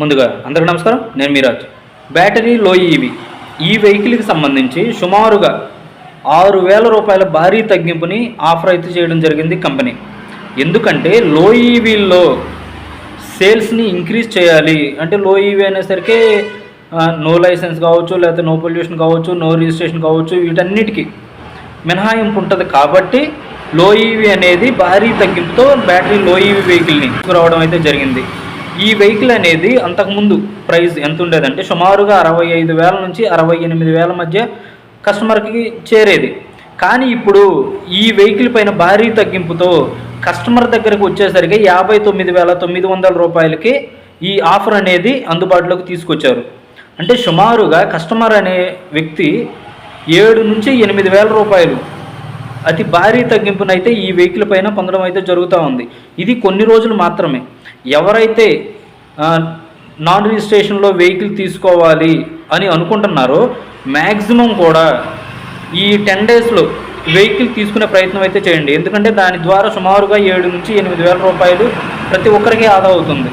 ముందుగా అందరికీ నమస్కారం. నేను మీరాజ్. బ్యాటరీ లో ఈవి ఈ వెహికల్కి సంబంధించి సుమారుగా ఆరు వేల రూపాయల భారీ తగ్గింపుని ఆఫర్ అయితే చేయడం జరిగింది కంపెనీ. ఎందుకంటే లో ఈవీల్లో సేల్స్ని ఇంక్రీజ్ చేయాలి. అంటే లో ఈవీ అనేసరికి నో లైసెన్స్ కావచ్చు లేకపోతే నో పొల్యూషన్ కావచ్చు నో రిజిస్ట్రేషన్ కావచ్చు వీటన్నిటికీ మినహాయింపు ఉంటుంది కాబట్టి లో ఈవీ అనేది భారీ తగ్గింపుతో బ్యాటరీ లో ఈవీ వెహికల్ని తీసుకురావడం అయితే జరిగింది. ఈ వెహికల్ అనేది అంతకుముందు ప్రైస్ ఎంత ఉండేదంటే సుమారుగా అరవై ఐదు వేల నుంచి అరవై ఎనిమిది వేల మధ్య కస్టమర్కి చేరేది. కానీ ఇప్పుడు ఈ వెహికల్ పైన భారీ తగ్గింపుతో కస్టమర్ దగ్గరకు వచ్చేసరికి యాభై తొమ్మిది వేల తొమ్మిది వందల రూపాయలకి ఈ ఆఫర్ అనేది అందుబాటులోకి తీసుకొచ్చారు. అంటే సుమారుగా కస్టమర్ అనే వ్యక్తి ఏడు నుంచి ఎనిమిది వేల రూపాయలు అతి భారీ తగ్గింపునైతే ఈ వెహికల్ పైన పొందడం అయితే జరుగుతూ ఉంది. ఇది కొన్ని రోజులు మాత్రమే. ఎవరైతే నాన్ రిజిస్ట్రేషన్లో వెహికల్ తీసుకోవాలి అని అనుకుంటున్నారో మ్యాక్సిమం కూడా ఈ టెన్ డేస్లో వెహికల్ తీసుకునే ప్రయత్నం అయితే చేయండి. ఎందుకంటే దాని ద్వారా సుమారుగా ఏడు నుంచి ఎనిమిది వేల రూపాయలు ప్రతి ఒక్కరికి ఆదా అవుతుంది.